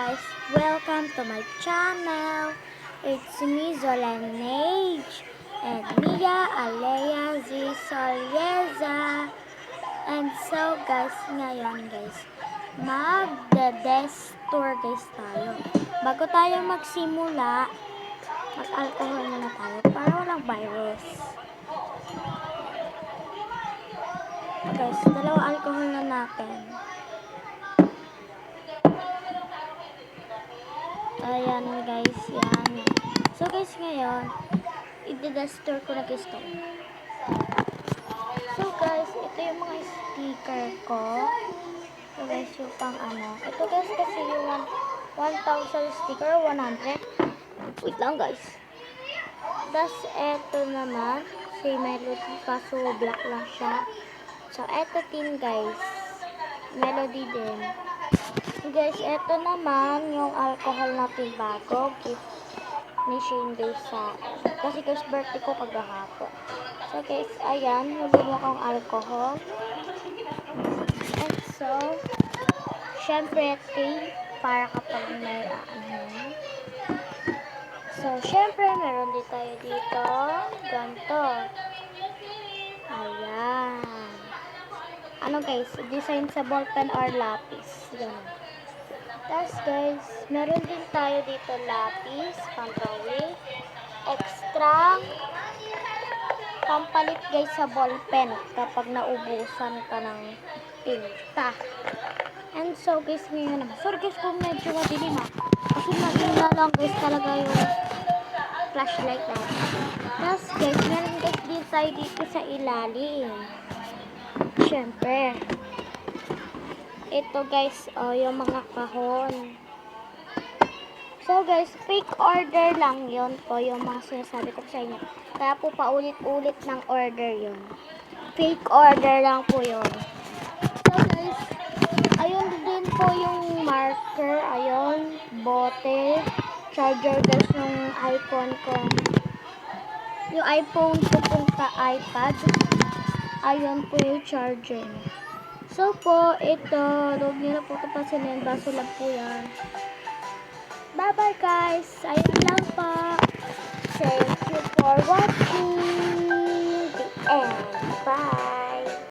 guys, welcome to my channel. It's me, Zolanage, and Mia Alea Z. Solieza. And so guys, ngayon guys, magde-desk tour guys tayo. Bago tayo magsimula, mag-alcohol muna tayo para walang virus. Guys, dalawa alcohol na natin. Ayan guys, yan. So guys, ngayon, i-duster ko na guys to. So guys, ito yung mga sticker ko. So guys, yung pang ano. Ito guys kasi yung one- 1,000 sticker, 100. Wait lang guys. Tapos ito naman, si Melody, kaso black lang siya. So ito din guys, Melody din. Guys, eto naman yung alcohol natin bago. Gift ni Shane Day sa. Kasi guys, birthday ko kagahapon. So guys, ayan, nabili akong alcohol. And so, syempre, tea para kapag may ano. So, syempre, meron din tayo dito. Ganto. Ayan. Ano guys, design sa ballpen or lapis. Ganun. Tapos guys, meron din tayo dito lapis, pang-drawing, extra, pampalit guys sa ballpen kapag naubusan ka ng tinta. And so guys, ngayon naman. Sorry guys kung medyo madilim ha. Kasi madilim na lang guys talaga yung flashlight na. Tapos guys, meron guys din tayo dito sa ilalim. Siyempre. Ito guys, oh, yung mga kahon. So guys, fake order lang yon po yung mga sinasabi ko sa inyo. Kaya po paulit-ulit ng order yon. Fake order lang po yon. So guys, ayun din po yung marker, ayun, bote, charger guys yung iPhone ko. Yung iPhone ko pong ka iPad. Ayun po yung charger niya. So po, ito, huwag niyo na po ito pasinin. Baso lang po yan. Bye-bye guys. Ayun lang po. Thank you for watching.